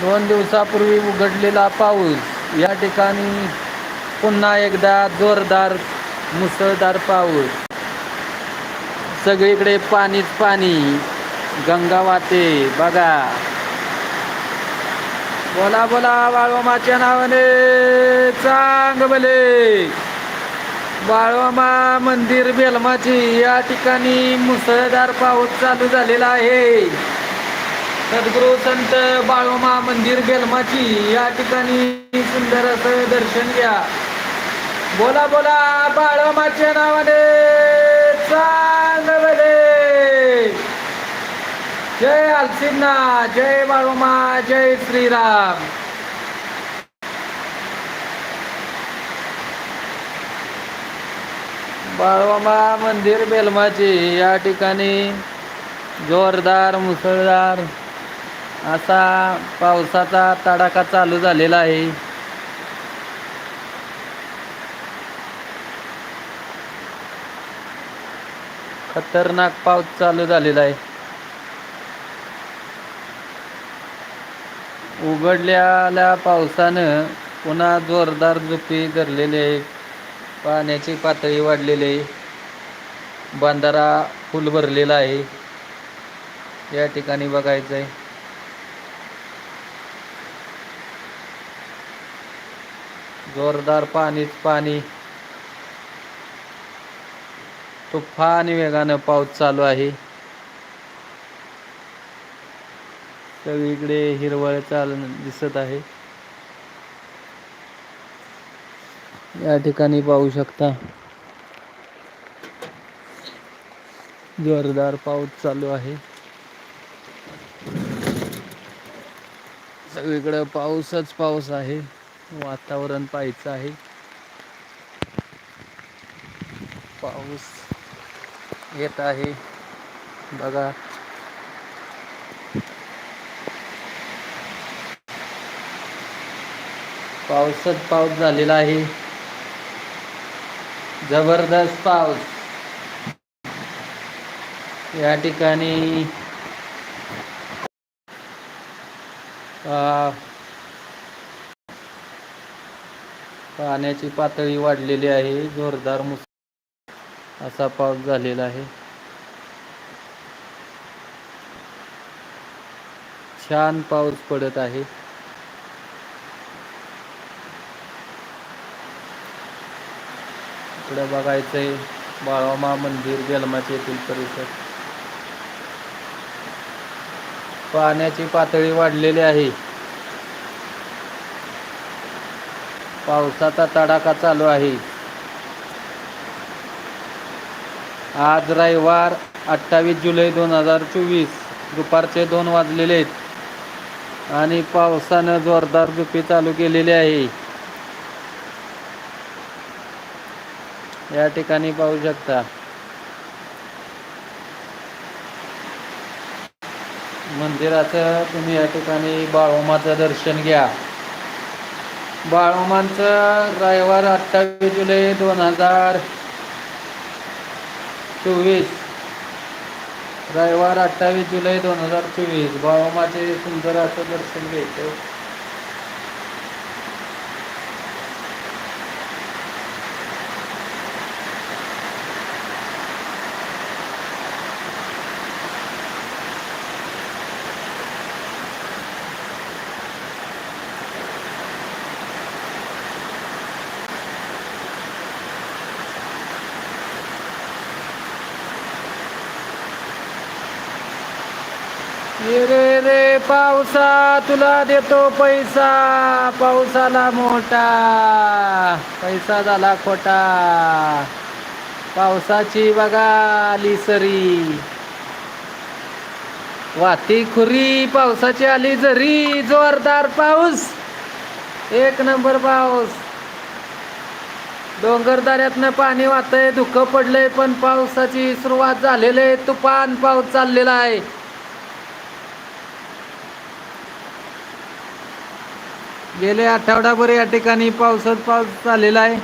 दोन दिवसापूर्वी उघडलेला पाऊस. या ठिकाणी पुन्हा एकदा जोरदार मुसळधार पाऊस. सगळीकडे पाणीच पाणी. गंगा वाते बघा. बोला बोला बाळोमाच्या नावाने चांग भले बाळोमा मंदिर बेलमाची. या ठिकाणी मुसळधार पाऊस चालू झालेला आहे. सद्गुरू संत बाळोमा मंदिर बेलमाची या ठिकाणी सुंदर असं दर्शन घ्या. बोला बोला बाळोमाच्या नावाने चांगले जय अलसिन्ना जय बाळोमा जय श्रीराम. बाळोमा मंदिर बेलमाची या ठिकाणी जोरदार मुसळधार असा पावसाचा तडाखा चालू झालेला आहे. खतरनाक पाऊस चालू झालेला आहे. उघडलेल्या पावसानं पुन्हा जोरदार झुपी धरलेली आहे. पाण्याची पातळी वाढलेली आहे. बांधारा फुल भरलेला आहे. या ठिकाणी बघायचं आहे जोरदार पाणीच पाणी. तुफान वेगानं पाऊस चालू आहे. सगळीकडे हिरवळ चाल दिसत आहे. या ठिकाणी पाहू शकता. जोरदार पाऊस चालू आहे. सगळीकडे पाऊसच पाऊस आहे. वातावरण पाहायचं आहे. पाऊस येत आहे. बघा. पावसात पाऊस झालेला आहे. जबरदस्त पाऊस. या ठिकाणी पाण्याची पातळी वाढलेली आहे. जोरदार मुस असा पाऊस झालेला आहे. छान पाऊस पडत आहे. इकडे बघायचंय बाळामा मंदिर बेलमाचे येथील परिसर. पाण्याची पातळी वाढलेली आहे. पावसाचा तडाखा चालू आहे. आज रविवार अठ्ठावीस जुलै दोन हजार चोवीस. दुपारचे दोन वाजलेले आहेत. आणि पावसानं जोरदार झुपी चालू केलेली आहे. या ठिकाणी पाहू शकता. मंदिराचं तुम्ही या ठिकाणी बाळोमाचं दर्शन घ्या. बाळोमांचं रविवार अठ्ठावीस जुलै दोन हजार चोवीस. रविवार अठ्ठावीस जुलै दोन हजार चोवीस. बाळोमाचे सुंदर असं दर्शन घ्यायचं ये रे रे पावसा तुला देतो पैसा. पावसाला मोठा. पैसा झाला खोटा. पावसाची बघा आली सरी. वाती खुरी पावसाची आली जरी. जोरदार पाऊस. एक नंबर पाऊस. डोंगरदाऱ्यातनं पाणी वाहतंय धुकं पडलंय पण पावसाची सुरुवात झालेली आहे. तुफान पाऊस चाललेला आहे. गेले आठवडाभर या ठिकाणी पावसात पाऊस झालेला आहे.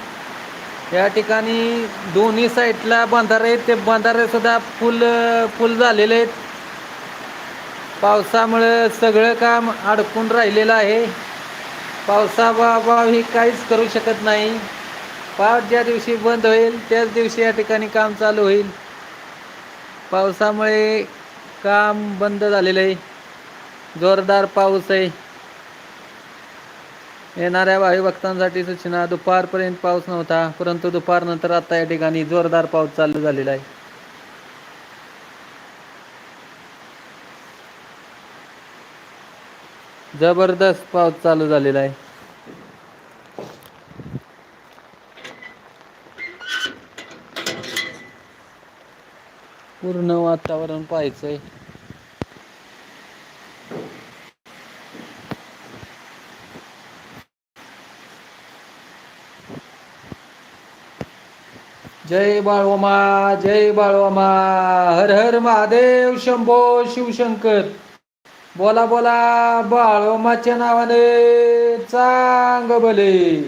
या ठिकाणी दोन्ही साईडला बंधारे आहेत. ते बंधारे सुद्धा फुल फुल झालेले आहेत. पावसामुळे सगळं काम अडकून राहिलेलं आहे. पावसाबाबा ही काहीच करू शकत नाही. पाऊस ज्या दिवशी बंद होईल त्याच दिवशी या ठिकाणी काम चालू होईल. पावसामुळे काम बंद झालेलं आहे. जोरदार पाऊस आहे. येणाऱ्या भावी भक्तांसाठी सूचना. दुपारपर्यंत पाऊस नव्हता परंतु दुपारनंतर आता या ठिकाणी जोरदार पाऊस चालू झालेला आहे. जबरदस्त पाऊस चालू झालेला आहे. पूर्ण वातावरण पाहायचंय. जय बाळोमा जय बाळोमा हर हर महादेव शंभो शिवशंकर. बोला बोला बाळोमाच्या नावाने चांग भले.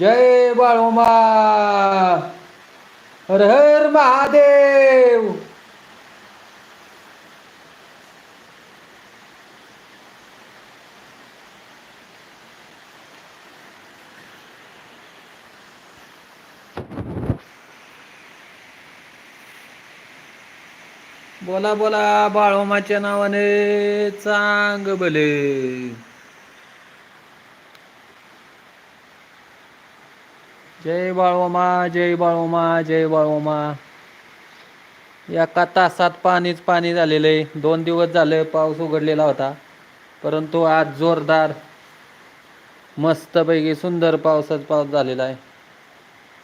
जय बाळोमा हर हर महादेव. बोला बोला बाळोमाच्या नावाने चांग भले जय बाळोमा जय बाळोमा जय बाळोमा. एका तासात पाणीच पाणी झालेलं. आहे दोन दिवस झाले पाऊस उघडलेला होता परंतु आज जोरदार मस्तपैकी सुंदर पावसाच पाऊस झालेला आहे.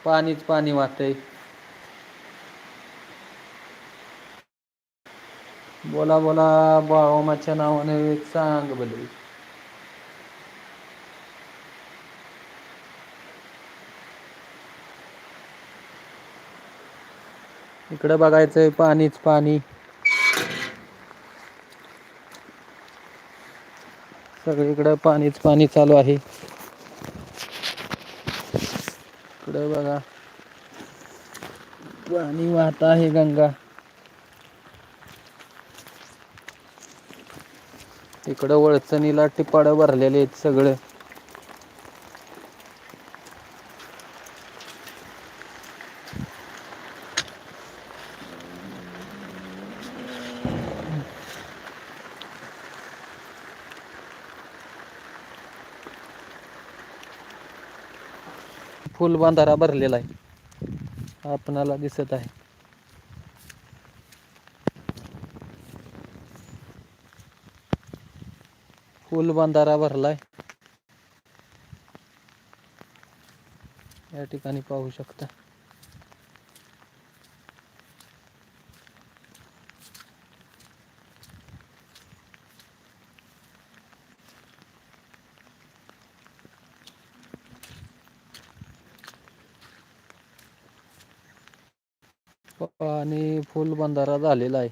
पाणीच पाणी वाहतंय. बोला बोला बाळोमाच्या नावाने सांग बले इकडे बघायचंय पाणीच पाणी. सगळीकडे पाणीच पाणी चालू आहे. इकडे बघा. पाणी वाहत आहे गंगा. इकडं वळचणीला टिपाड भरलेले आहेत सगळं. फुल बांधारा भरलेला आहे. आपणाला दिसत आहे. फुल बांधारा भरलाय. या ठिकाणी पाहू शकता. आणि फुल बंधारा झालेला आहे.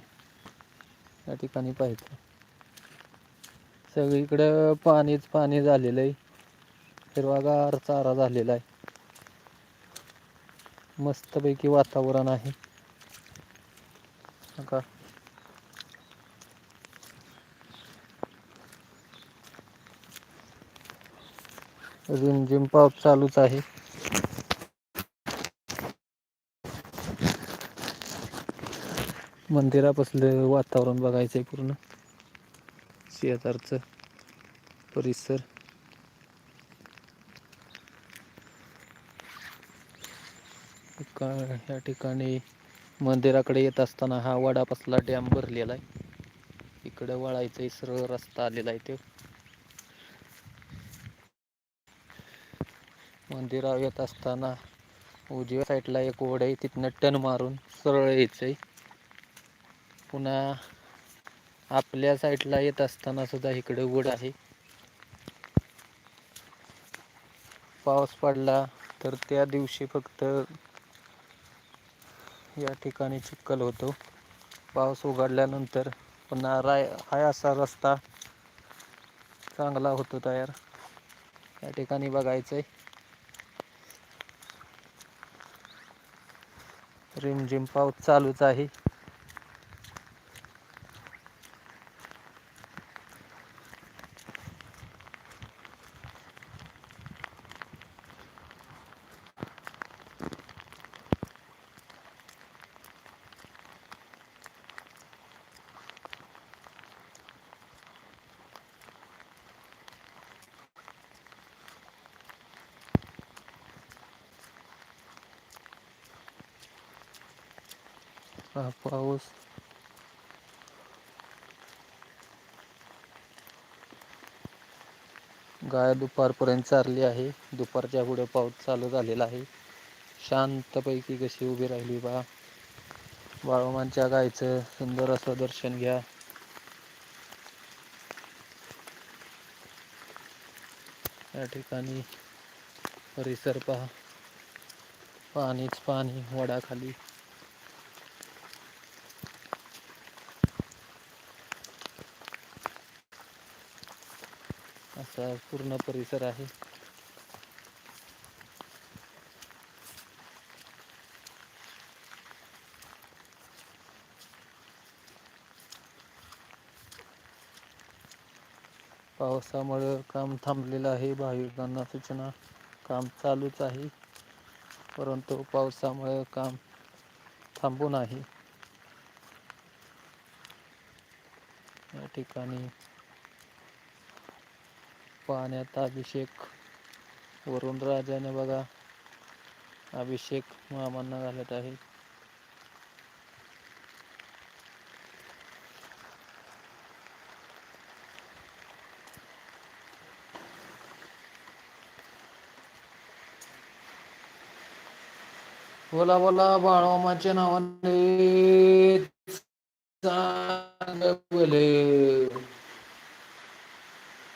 या ठिकाणी पाहिजे. सगळीकडं पाणीच पाणी झालेलं आहे. हिरवागार चारा झालेला आहे. मस्तपैकी वातावरण आहे. का रिमझिम पाऊस चालूच आहे. मंदिरापासलं वातावरण बघायचं आहे पूर्ण. शेजारचं. परिसर. या ठिकाणी मंदिराकडे येत असताना हा वडापासला डॅम भरलेला आहे. इकडे वळायचा सरळ रस्ता आलेला आहे तो. मंदिरावर येत असताना उजव्या साईडला एक ओढ आहे तिथनं टन मारून सरळ यायचंय. पुन्हा आपल्या साईडला येत असताना सुद्धा इकडे ओढ आहे. पाऊस पडला तर त्या दिवशी फक्त या ठिकाणी चिखल होतो. पाऊस उघडल्यानंतर पुन्हा राय हाय असा रस्ता चांगला होतो तयार. या ठिकाणी बघायचंय. रिमझिम पाऊस चालूच आहे. हा पाऊस गाय दुपारपर्यंत चारली आहे. दुपारच्या पुढे पाऊस चालू झालेला आहे. शांतपैकी कशी उभी राहिली बा? बाळोमांच्या गायचं सुंदर असं दर्शन घ्या. या ठिकाणी परिसर पहा. पाणीच पाणी वडाखाली. असा पूर्ण परिसर आहे. पावसामुळे काम थांबलेलं आहे भाविकांना सूचना. काम चालूच आहे परंतु पावसामुळे काम थांबून आहे. या ठिकाणी पाण्यात अभिषेक वरून राजाने बघा अभिषेक मामांना घालत आहे. बोला बोला बाळोमाच्या नावाने.